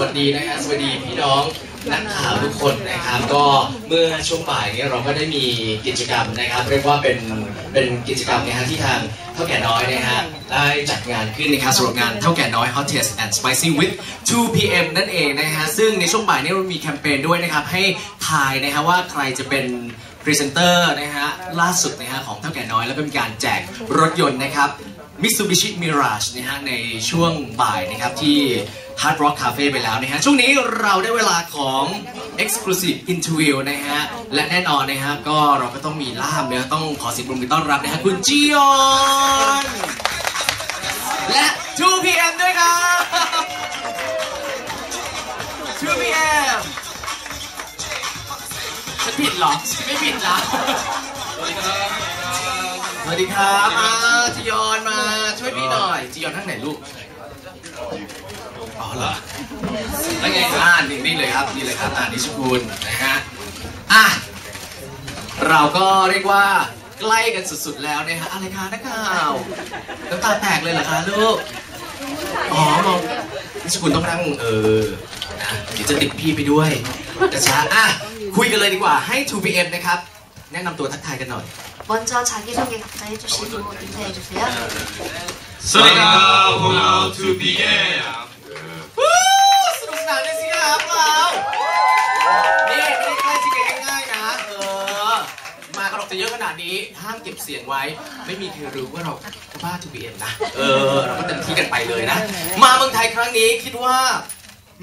วัสดีนะครับสวัสดีพี่น้องนักข่าวทุกคนนะครับก็เมื่อช่วงบ่ายนี้เราก็ได้มีกิจกรรมนะครับ เรียกว่าเป็นเป็นกิจกรรมนะฮะที่ทางเท่าแก่น้อยนะฮะได้จัดงานขึ้นนะครับสำหรับงานเท่าแก่น้อย Hottest and Spicy with 2 p.m. นั่นเองนะฮะซึ่งในช่วงบ่ายนี้เรามีแคมเปญด้วยนะครับให้ทายนะฮะว่าใครจะเป็นพรีเซนเตอร์นะฮะล่าสุดนะฮะของเท่าแก่น้อยแล้วก็มีการแจกรถยนต์นะครับ Mitsubishi Mirage นะฮะในช่วงบ่ายนะครับที่ Hard Rock Cafe ไปแล้วนะฮะ ช่วงนี้เราได้เวลาของ Exclusive Interview นะฮะ และแน่นอนนะฮะ ก็เราก็ต้องมีล่ามเนื้อะต้องขอเสิบรบมือต้อนรับนะฮะ คุณจียอนและ 2PM ด้วยครับ 2PM ฉันผิดเหรอ ไม่ผิดเหรอสวัสดีครับอ่าจียอนมาช่วยพี่หน่อยจียอนทั้งไหนลูก อ๋อเหรอแล้วไงอ่านี่นี่เลยครับนี่เลยครับอ่านิชคุณนะฮะอะเราก็เรียกว่าใกล้กันสุดๆแล้วนะฮะอะไรคะนักข่าวน้ำตาแตกเลยเหรอคะลูกอ๋อมองนิชคุณต้องนั่งเออนะเดี๋ยวจะติดพี่ไปด้วยนะจ๊ะอะคุยกันเลยดีกว่าให้ 2PM นะครับ แนะนำตัวทักทายกันหน่อย 먼저 자기소개 각자 해주시고 인사해주세요. สวัสดีครับพวกเรา 2PM วู้สนุกสนานเลยสิครับเรานี่ไม่ได้ใกล้ชิดกันง่ายๆนะ เออ มากันออกจะเยอะขนาดนี้ ห้ามเก็บเสียงไว้ ไม่มีใครรู้ว่าเราบ้าทูบีเอ็มนะ เออ เราก็เต็มที่กันไปเลยนะ มาเมืองไทยครั้งนี้คิดว่า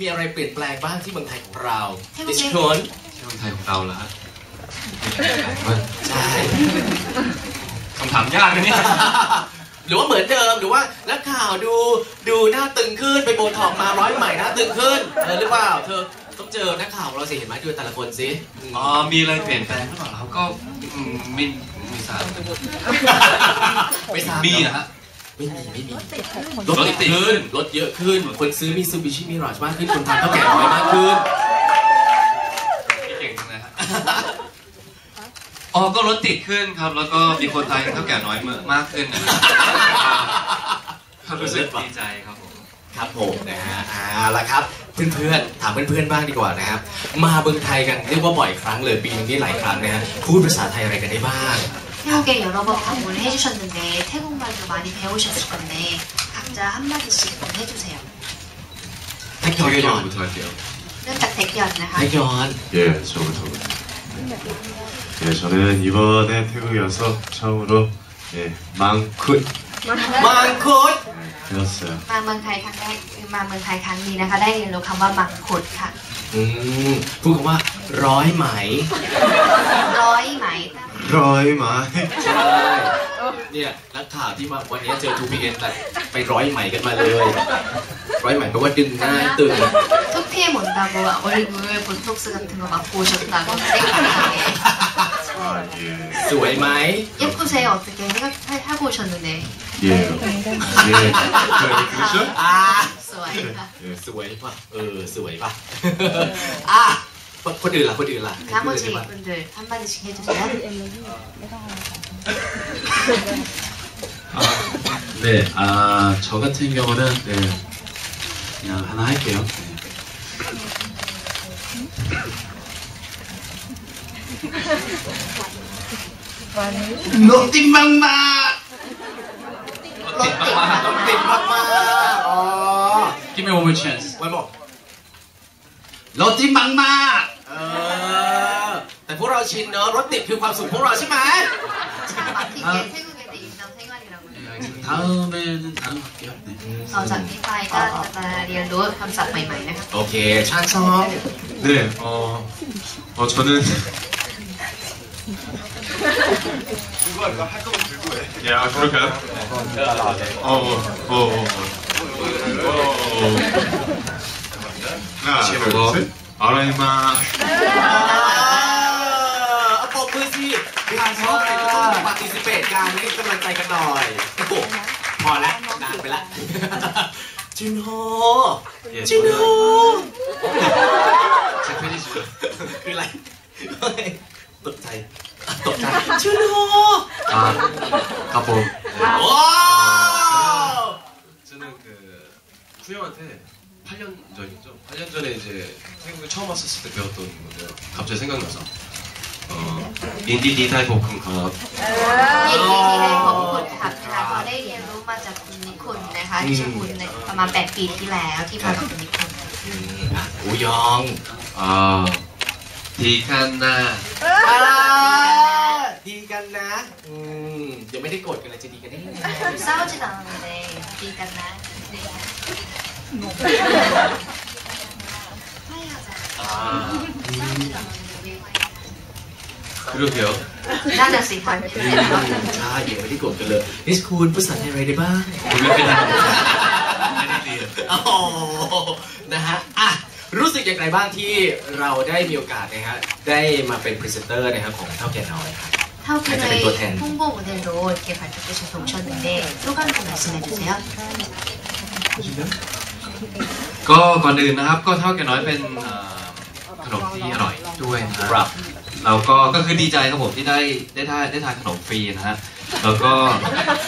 มีอะไรเปลี่ยนแปลงบ้างที่เมืองไทยของเราดิฉันคน ที่เมืองไทยของเราแล้วฮะ ใช่คำถามยากนะเนี่ย หรือว่าเหมือนเดิมหรือว่านักข่าวดูดูหน้าตึงขึ้นไปโบท็อกมาร้อยใหม่หน้าตึงขึ้นเออหรือเปล่าเธอต้องเจอนักข่าวของเราสิเห็นไหมดูแต่ละคนสิอ๋อมีอะไรเปลี่ยนแปลงหรือเปล่าครับก็อืมไม่ไม่ทราบไม่ทราบมีเหรอฮะ ไม่มีไม่มีรถติดขึ้นรถเยอะขึ้น คนซื้อมีซูบิชิมิราชมากขึ้นคนทานเท่าแก่น้อยมากขึ้น เก่งจังเลยฮะ อ๋อ ก็รถติดขึ้นครับ แล้วก็มีคนตายเท่าแก่น้อยมากขึ้นนะครับรู้สึกดีใจครับผม ครับผมนะฮะเอาละครับ เพื่อนๆถามเพื่อนๆบ้างดีกว่านะครับ มาเมืองไทยกันเรียกว่าบ่อยครั้งเลยปีนึงนี่หลายครั้งนะฮะพูดภาษาไทยอะไรกันได้บ้าง 태국에 여러 번 방문을 해주셨는데 태국말도 많이 배우셨을 건데 각자 한마디씩 좀 해주세요. แท็กยอนก่อน 부터 할게요. 딱 대기업 แท็ก นะคะ ยอน 예, 저부터. 예, 저는 이번에 태국에 와서 처음으로 예, 망쿠 มังคุด 예, 배웠어요. มาเมืองไทยครั้งแรกมาเมืองไทยครั้งนี้นะคะ ได้เรียนรู้คำว่ามังคุดค่ะ อืมพูดคำว่าร้อยไหม ร้อยไหม 러이마이. ใช่เนี่ยนักข่าวที่มาวันนี้เจอ 2PM แต่ไปร้อยไหมกันมาเลย ร้อยไหมแปลว่าดึงหน้าให้ตึง 2PM 온다고 얼굴 보톡스 같은 거 맞고 오셨다고 생각하게 아, 예. สวยไหม 예쁘세요 어떻게 생각하고 오셨는데 예. 예. 그렇죠? อ่า 스와이가 สวยป่ะ เออ สวยป่ะ อ่ะ คนอื่นล่ะ คนอื่นล่ะ 나머지 คนอื่นล่ะ 분들 한마디씩 해주세요. 아, 네, 아, 저 같은 경우는, 네, 그냥 하나 할게요. 네. 노띵막막! รถติดมาก 노띵막막! อ๋อ Give me one more chance. ไว้บอกรถติดมังมากเออ แต่พวก เราชินเนอะรถติดคือความสุขพวกเราใช่ไหม 차 막히게 태국에 대 일상생활이라고 해요. 알겠습니다. 다음에는 다른 거 할게요. 네. 어, 자, 이파이가 리얼로 감사 마이마이네. โอเคชาญซอง 네, 어, 어, 저는. 야, 그럴까요? 어, 어, 어, 어. 어, 어. 하나, 둘, 셋. 아라이마. เอา ปรบมือสิทางช่องเนี่ยก็ต้องปฏิสิเปตการให้กำลังใจกันหน่อยโอ้โหพอแล้วนานไปละจินโฮจินโฮ 제 팬이시죠? คืออะไรเฮ้ยตกใจตกใจจินโฮ 아, 가보. ว้าว 저는 그, 쿠형한테 8년 전이죠? 8년 4년 전에 이제 태국에 처음 왔었을 때 배웠던 건데요. 갑자기 생각나서 ยินดีที่ได้พบคุณครับยินดีที่ได้พบคุณค่ะนะคะก็ได้เรียนรู้มาจากคุณนิคุณนะคะที่ชมคุณประมาณ 8 ปีที่แล้วที่พาคุณนิคุณอูยองอ่อที่กันนะดีกันนะอืมยังไม่ได้โกรธกันเลยจะดีกันได้ยังไงเศร้าจะตังเลยดีกันนะงงไม่ค่ะจ้ะ 그러게요. น่าจะสิคะ ใช่ยังไม่ได้กดกันเลยนิสคูณภาษาไทยอะไรได้บ้าง ไม่ได้เรียน โอ้โหนะฮะ อ่ะ รู้สึกอย่างไรบ้างที่เราได้มีโอกาสนะฮะ ได้มาเป็นพรีเซนเตอร์นะครับของเท่าแก่น้อยครับ 타오케의 아니, 또 된. 홍보 모델로 이렇게 발탁되셔서 오셨는데 소감 좀 말씀해 주세요. ก็ก่อนอื่นนะครับก็เท่าแก่น้อยเป็นเอ่อขนมที่อร่อยด้วยนะครับ เราก็ก็คือดีใจครับผมที่ได้ได้ทานได้ทานขนมฟรีนะฮะแล้วก็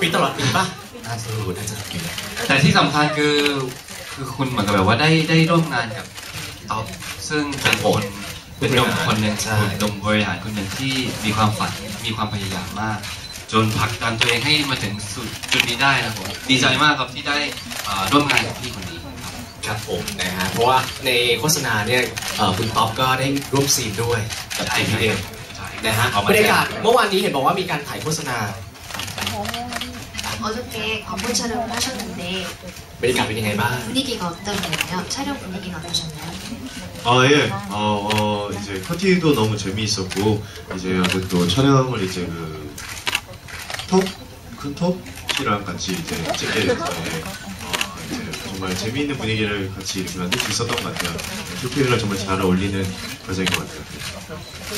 ปีตลอดปีป่ะน่าจะรู้น่าจะปีแต่ที่สำคัญคือคือคุณเหมือนกับแบบว่าได้ได้ร่วมงานกับท็อปซึ่งเป็นคนเป็นหนุ่มคนหนึ่งใช่หนุ่มบริหารคนหนึ่งที่มีความฝันมีความพยายามมาก จนผลักดันตัวเองให้มาถึงสุดจุดนี้ได้นะครับผมดีใจมากครับที่ได้เอ่อร่วมงานกับพี่คนนี้ ครับ ครับผมนะฮะ เพราะว่าในโฆษณาเนี่ยเอ่อคุณท็อปก็ได้ร่วมซีนด้วยกับไอพีเอ็ม ใช่ นะฮะ เอามา บรรยากาศเมื่อวานนี้เห็นบอกว่ามีการถ่ายโฆษณา 어저께 광고 촬영을 하셨는데 บรรยากาศเป็นยังไงบ้าง 분위기가 어떤가요? 촬영 분위기는 어떠셨나요? 아 예. 어, 어 이제 커티도 너무 재미있었고 이제 아무래도 촬영을 이제 그 톱? 큰 톱이랑 같이 이제 찍게 돼서 예. 어, 이제 정말 재미있는 분위기를 같이 이렇게 만들 수 있었던 것 같아요. 큐피랑 정말 잘 어울리는 과정인 것 같아요.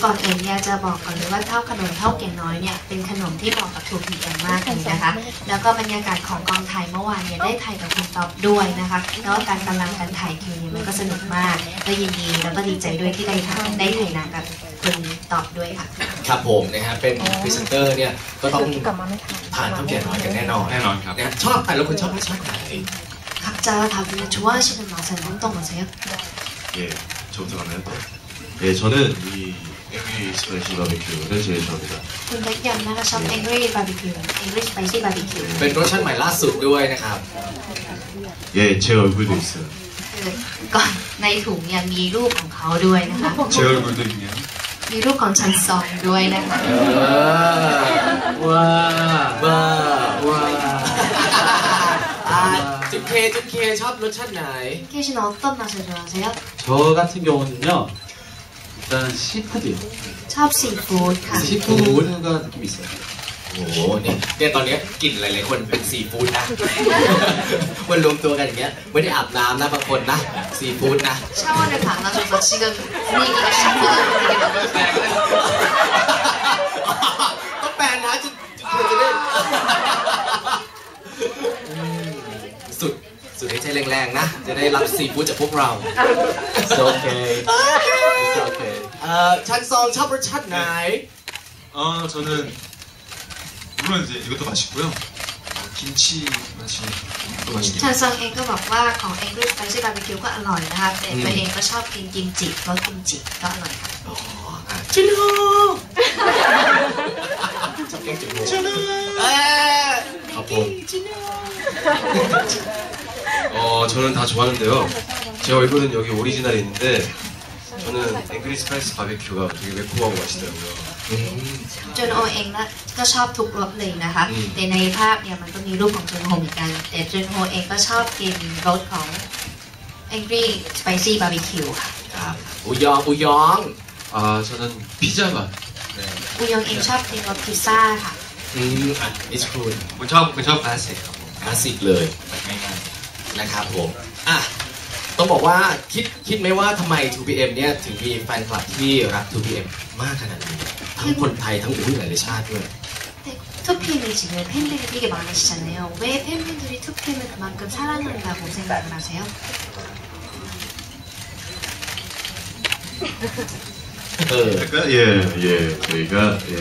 ก่อนอื่นอยากจะบอกก่อนเลยว่าเท่าขนมเท่าแก่น้อยเนี่ยเป็นขนมที่เหมาะกับทูพีเอ็มมากเลยนะคะ แล้วก็บรรยากาศของกองถ่ายเมื่อวานเนี่ยได้ถ่ายกับคุณต๊อบด้วยนะคะ แล้วก็การกำลังการถ่ายคิวเนี่ยมันก็สนุกมากก็ยินดีแล้วก็ดีใจด้วยที่ได้ถ่ายได้ถ่ายหนังกับคุณต๊อบด้วยค่ะ ครับผมนะฮะ เป็นพรีเซนเตอร์เนี่ยก็ต้องทานเท่าแก่น้อยกันแน่นอน แน่นอนครับ นะฮะชอบแต่ละคนชอบไม่ชอบไหน 각자 다들 좋아하시는 맛은 어떤 거세요? 예. 저부터 가나요? 예, 저는 이 앵기 스파이시 바비큐를 제일 좋아합니다. คุณเล็กยันนะคะชอบ Angry Barbecue Angry Spicy Barbecue เป็นรสชาติใหม่ล่าสุดด้วยนะครับ 예, 제 얼굴도 있어요. คือก่อนในถุงเนี่ยมีรูปของเขาด้วยนะคะ 제 얼굴도 있네요. มีรูปของชันซองด้วยนะคะ เออ ว้ า ว้า ว้า อ่าจุดเคจุดเคชอบรสชาติไหน 케이씨는 어떤 맛을 좋아하세요? 저 같은 경우는요 일단 시푸드요 샵 씨푸드ค่ะ 시푸드가 느낌 있어요 โอ้โหเนี่ยเนี่ยตอนเนี้ยกลิ่นหลายๆคนเป็นซีฟู้ดนะ มันรวมตัวกันอย่างเงี้ยไม่ได้อาบน้ำนะบางคนนะซีฟู้ดนะ 샤워를 다 안 하셔서 지금 분위기가 시푸드 분위기가 너무 ก็แป สุดสุดให้ใจแรงๆนะ จะได้รับซีฟู้ดจากพวกเรา It's okay It's okay เอ่อชันซองชอบรสชาติไหน 아, 저는 물론 이제 이것도 맛있고요. 어, 김치 맛이 또 맛있네요. ชันซองเองก็บอกว่าของ Angry Spicy Barbecue ก็อร่อยนะคะแต่ตัวเองก็ชอบกินกิมจิเพราะกิมจิก็อร่อยค่ะ อ๋ออ่ะจินโฮชอบแกงจินโฮจินโฮเอ้ย ครับผม 어, 저는 다 좋아하는데요. 제 얼굴은 여기 오리지널이 있는데 저는 앵그리 스파이스 바베큐가 되게 매콤하고 맛있더라고요. อืม จนโอเองนะก็ชอบทุกรสเลยนะคะ อืม แต่ในภาพเนี่ยมันก็มีรูปของจุนโฮเหมือนกัน แต่จุนโฮเองก็ชอบกินรสของ Angry Spicy Barbecue ค่ะ ครับอุยองอุยอง 아, 저는 피자 맛. 네. อุยองเองชอ บกินรสพิซซ่าค่ะ อืมอ่ะนิชคูน คุณชอบคุณชอบคลาสสิกครับผม คลาสสิกเลย แบบง่าย นะครับผม อ่ะ ต้องบอกว่าคิดคิดไหมว่าทำไม 2PM เนี่ยถึงมีแฟนคลับที่รัก 2PM มากขนาดนี้ ทั้งคนไทยทั้งอุ้ยหลายๆชาติด้วย 근데 2PM이 지금 팬들이 되게 많으시잖아요. 왜 팬분들이 2PM을 그만큼 사랑한다고 생각을 하세요? 그러니까 예, 예, 저희가 예,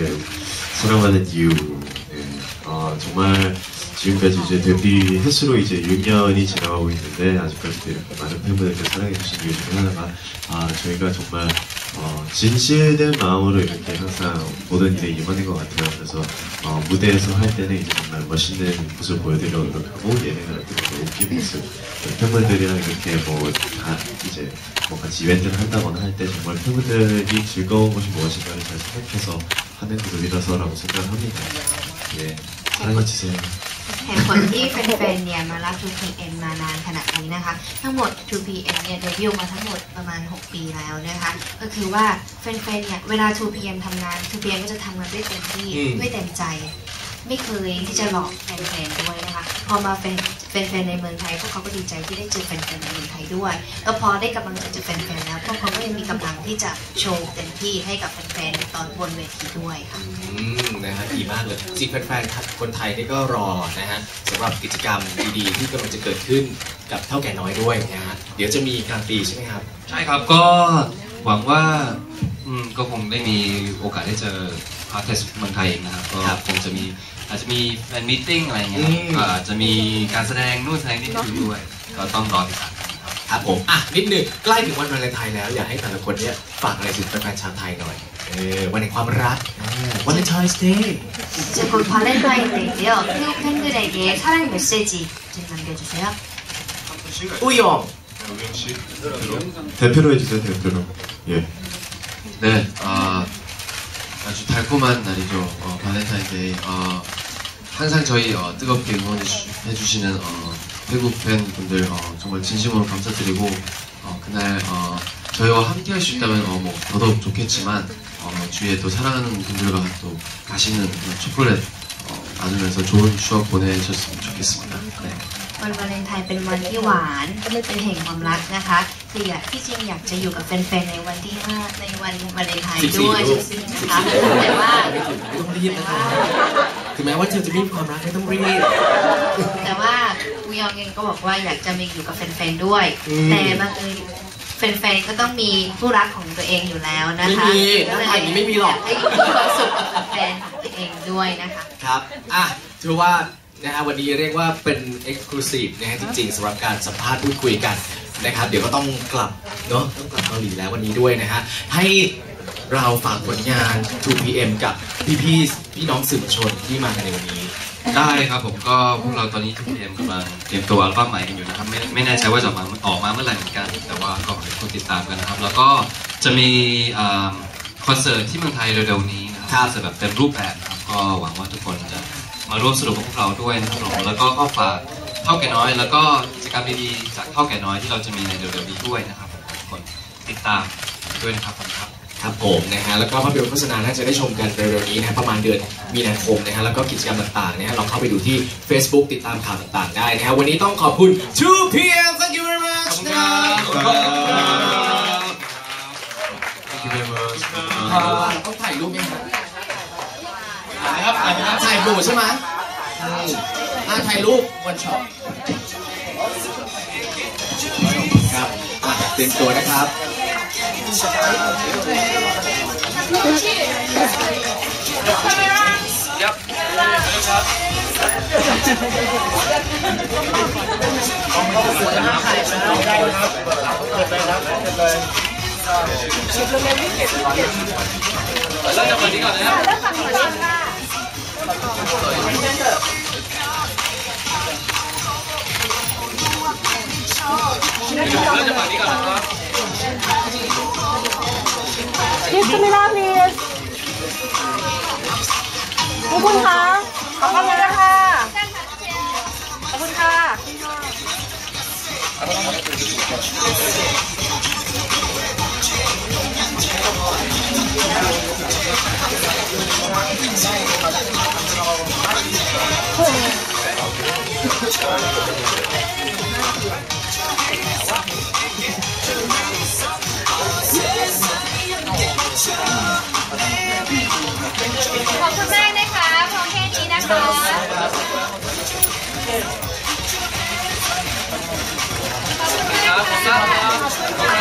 사랑하는 이유, 예, 어, 정말 지금까지 이제 데뷔 횟수로 이제 6년이 지나가고 있는데 아직까지도 이렇게 많은 팬분들께 사랑해 주신 이유 중에 하나가 아 저희가 정말 어, 진실된 마음으로 이렇게 항상 모든 일에 임하는 것 같아요. 그래서 어, 무대에서 할 때는 이제 정말 멋있는 모습 보여드리려고 노력하고 예능을 할 때도 웃긴 모습 팬분들이랑 이렇게 뭐 다 이제 뭐 같이 이벤트를 한다거나 할 때 정말 팬분들이 즐거운 것이 무엇인가를 잘 생각해서 하는 그룹이라서라고 생각합니다. 예, 사랑해주세요. เหตุผลที่แฟนๆเนี่ยมารับ 2PM มานานขนาดนี้นะคะ ทั้งหมด 2PM เนี่ยเดบิวต์มาทั้งหมดประมาณ 6 ปีแล้วนะคะ ก็คือว่าแฟนๆเนี่ยเวลา 2PM ทำงาน 2PM ก็จะทำงานด้วยเต็มที่อืม ด้วยเต็มใจ ไม่เคยที่จะหลอกแฟนๆด้วยนะคะ พอมาเป็นแฟนๆในเมืองไทยพวกเขาก็ดีใจที่ได้เจอแฟนๆในเมืองไทยด้วย แล้วพอได้กำลังใจจากแฟนๆแล้วพวกเขาก็ยังมีกำลังที่จะโชว์เต็มที่ให้กับแฟนๆตอนบนเวทีด้วยค่ะอืมนะฮะดีมากเลยจริงแฟนๆครับคนไทยนี่ก็รอนะฮะสำหรับกิจกรรมดีๆ ที่กำลังจะเกิดขึ้นกับเท่าแก่น้อยด้วยนะฮะเดี๋ยวจะมีกลางปีใช่ไหมครับ ใช่ครับก็หวังว่าอืมก็คงได้มีโอกาสได้เจออาร์ติสเมืองไทยเองนะครับก็ครับคงจะมี อาจจะมีแฟนมิทติ้งอะไรเงี้ยครับ อืม ก็อาจจะมีการแสดงนู่นแสดงนี่ด้วย ก็ต้องรอติดตามกันครับ ครับผมอ่ะนิดหนึ่งใกล้ถึงวันวาเลนไทน์แล้วอยากให้แต่ละคนเนี่ยฝากอะไรถึงแฟนๆชาวไทยหน่อยเออวันแห่งความรักวันเลนไทน์เดย์ 이제 곧 발렌타인데이인데요. 태국 팬들에게 사랑 메시지 좀 남겨주세요. 우영 대표로 해주세요, 대표로. 예. 네, 아, 아주 달콤한 날이죠. 어, 발렌타인데이. 어, 항상 저희 어, 뜨겁게 응원해 주시는 어, 태국 팬분들 어, 정말 진심으로 감사드리고 어, 그날 어, 저희와 함께 할 수 있다면 어, 뭐 더더욱 좋겠지만 어, 주위에 또 사랑하는 분들과 또 그런 초콜릿 어, 나누면서 좋은 추억 보내셨으면 좋겠습니다. 네. วันวาเลนไทน์เป็นวันที่หวานเป็นแห่งความรักนะคะคืออยากที่จริงอยากจะอยู่กับแฟนๆในวันที่5ในวันวาเลนไทน์ด้วย14ลูกนะคะแต่ว่าไม่ต้องรีบนะคะถึงแม้ว่าเธอจะไมมีความรักไม่ต้องรีบแต่ว่าคุยองเองก็บอกว่าอยากจะมีอยู่กับแฟนๆด้วยอืมแต่บางเอิญแฟนๆก็ต้องมีผู้รักของตัวเองอยู่แล้วนะคะไม่มีร่างกายนี้ไม่มีหรอกยาให้มีความสุขกับแฟนๆของตัวเองด้วยนะคะครับอะถือว่า นะฮะวันนี้เรียกว่าเป็น Exclusive นะฮะจริงๆสำหรับการสัมภาษณ์พูดคุยกันนะครับ เดี๋ยวก็ต้องกลับเนาะต้องกลับเกาหลีแล้ววันนี้ด้วยนะฮะให้เราฝากผลงาน 2PM กับพี่ๆพี่น้องสื่อมวลชนที่มากันในวันนี้ ได้ครับผมก็พวกเราตอนนี้ทุกเตรียมกำลังเตรียมตัวอัลบั้มใหม่กันอยู่นะครับไม่ไม่แน่ใจว่าจะออกมาออกมาเมื่อไหร่เหมือนกัน แต่ว่าก็ขอให้ทุกคนติดตามกันนะครับ แล้วก็จะมีอ่าคอนเสิร์ตที่เมืองไทยเร็วๆนี้นะคครัรับบคอนเสิร์ตแบบเต็มรูปแบบครับก็หวังว่าทุกคนจะ มาร่วมสนุกกับพวกเราด้วยนะครับผมแล้วก็ก็ฝากเท่าแก่น้อย แล้วก็กิจกรรมดีๆจากเท่าแก่น้อยที่เราจะมีในเร็วๆนี้ด้วยนะครับผมขอให้ทุกคนติดตามด้วยนะครับผมครับ ครับผมนะฮะแล้วก็ภาพยนตร์โฆษณาน่าจะได้ชมกันเร็วๆนี้นะฮะประมาณเดือนมีนาคมนะฮะแล้วก็กิจกรรมต่างๆนะฮะลองเข้าไปดูที่ Facebook ติดตามข่าวต่างๆ ได้นะฮะวันนี้ต้องขอบคุณ 2PM thank you very much นะครับ Thank you very much. ต้องถ่ายรูปไหมครับ ถ่ายครับถ่ายครับถ่ายหมู่ใช่ไหมอืมอะถ่ายรูปวันช็อปครับอะเตรียมตัวนะครับ Please camera please ขอบคุณค่ะขอบคุณนะคะขอบคุณค่ะ ขอบคุณมากนะคะพร้อมแค่นี้นะคะ ขอบคุณมากค่ะ